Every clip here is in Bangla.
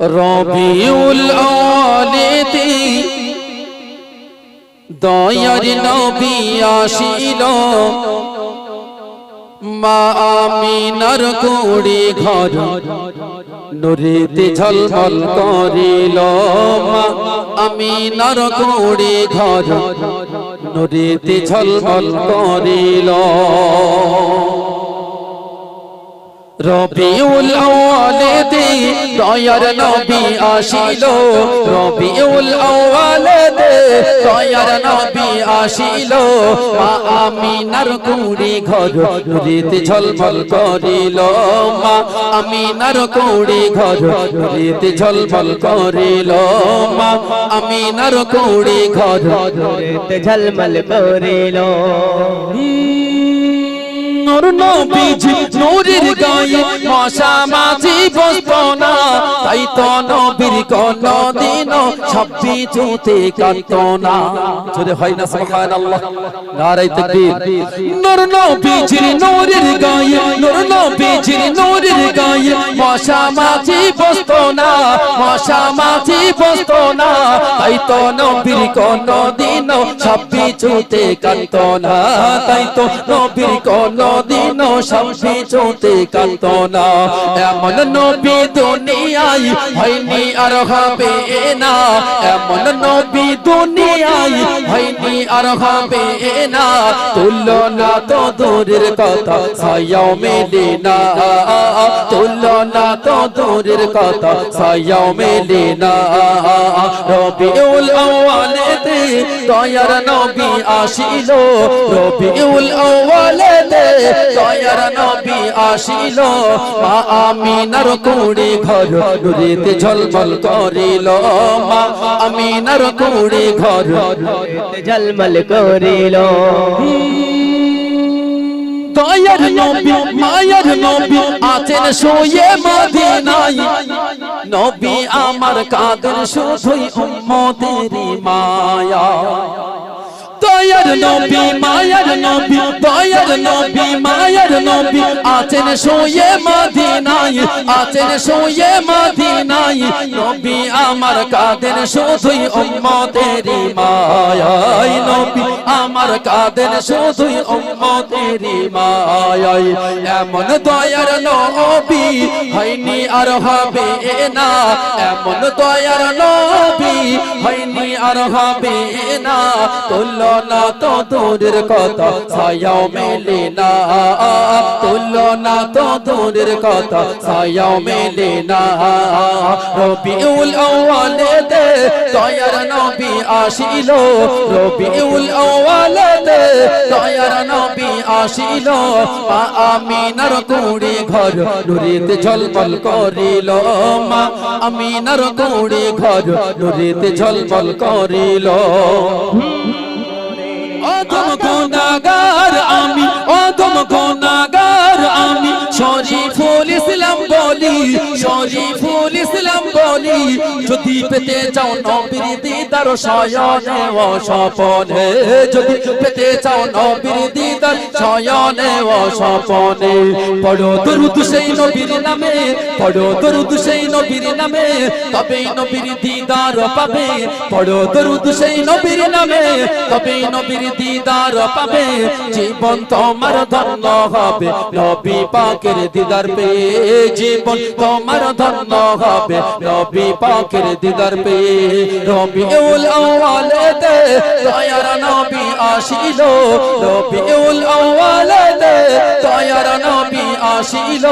রবিউল আওয়ালেতে দয়ার নবী আসিল। মা আমিনার কুড়ি ঘর নুরিতে ঝলমল করিল। মা আমিনার কুড়ি ঘর নুরিতে ঝলমল করিল। রবিউল আওয়ালেতে দয়ার নবী আসিল রবিউল আওয়ালেতে দয়ার নবী আসিল মা আমিনার কুড়ি ঘর নুরিতে ঝলমল করিল মা, আমিনার কুড়ি ঘর নুরিতে ঝলমল করিল মা আমিনার কুড়ি ঘর তে ঝলমল করিল। নূর নবীজি, নূরের গায়ে মশা মাছি বসতো না। তাই তো নবীর কোন দিন ছাব্বি চুতে কাটতো না। জোরে হয় না, সুবহানাল্লাহ। নারাই তাকবীর। নূর নবীজির নূরের গায়ে, নূর নবীজির নূরের গায়ে মশা মাছি বসতো না, মশা মাছি বসতো না। তাই তো নবীর কোন দিন ছাব্বি চুতে কাটতো না তাই তো কোন দিন ছাব্বি চুতে কাটতো না এমন নবী দুনিয়ায় হয়নি আর হবে না। এমন নবী দুনিয়ায় হয়নি আর হবে না। তুলনা তো দূরের কথা, ছায়াও মেলে না। তুলনা তো দূরের কথা ছায়াও মেলে না। রবিউল আওয়ালেতে দয়ার নবী আসিল। রবিউল আওয়ালেতে দয়ার নবী আসিল। মা আমিনার কুড়ি ঘর নুরিতে ঝলমল করিল। মা আমিনার কুড়ি ঘর ঝলমল করিল। দয়ার নবী মায়ার নবী আছেন শুয়ে মদিনায়। নবী আমার কাদের শুধুই উম্মতেরই মায়া। দয়ার নবী, মায়ার নবী দয়ার নবী, মায়ার নবী। আছেন শুয়ে মদিনায়, আছেন শুয়ে মদিনায়। নবী আমার কাদের শুধুই উম্মতেরই মায়ায়। নবী আমার কাদের শুধুই উম্মতেরই মায়ায়। এমন দয়ার নবী হয়নি আর হবে না। এমন দয়ার নবী হয়নি আর হবে না। তুলনা তো দূরের কথা ছায়াও মেলে না। তুলনা তো দূরের কথা ছায়াও মেলে না। রবিউল আওয়ালেতে দয়ার নবী আসিল। রবিউল আওয়ালেতে দয়ার নবী আসিল। মা আমিনার কুড়ি ঘর নুরিতে ঝলমল করিল। মা আমিনার কুড়ি ঘর নুরিতে ঝলমল করিল। অধম গুনাগার আমি অধম গুনাগার আমি। শরীফুল ইসলাম বলি শরীফুল ইসলাম বলি পেতে চাও নবীর দিদার শয়নে, ও স্বপনে। যদি পেতে চাও নবীর দিদার শয়নে, ও স্বপনে। পড়ো দরুদ সেই নবীর নামে, পড়ো দরুদ সেই নবীর নামে, তবেই নবীর দিদার পাবে। পড়ো সেই নবীর নামে, তবেই নবীর দিদার পাবে। জীবন তোমার ধন্য হবে, নবী পাকের দিদার পেয়ে। জীবন তোমার ধন্য হবে, নবী পাকের দিদার পেয়ে রবিউল আওয়ালেতে দয়ার নবী আসিল। রবিউল আওয়ালেতে দয়ার নবী আসিল।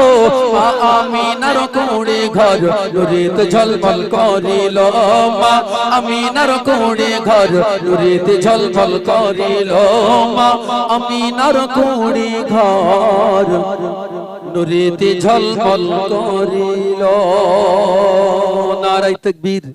মা আমিনার কুড়ি ঘর নুরিত ঝলমল করিল। মা আমিনার কুড়ি ঘর নুরিত ঝলমল করিল। মা আমিনার কুড়ি ঘর। নুরিতে ঝলমল করিল। নারাই তকবীর।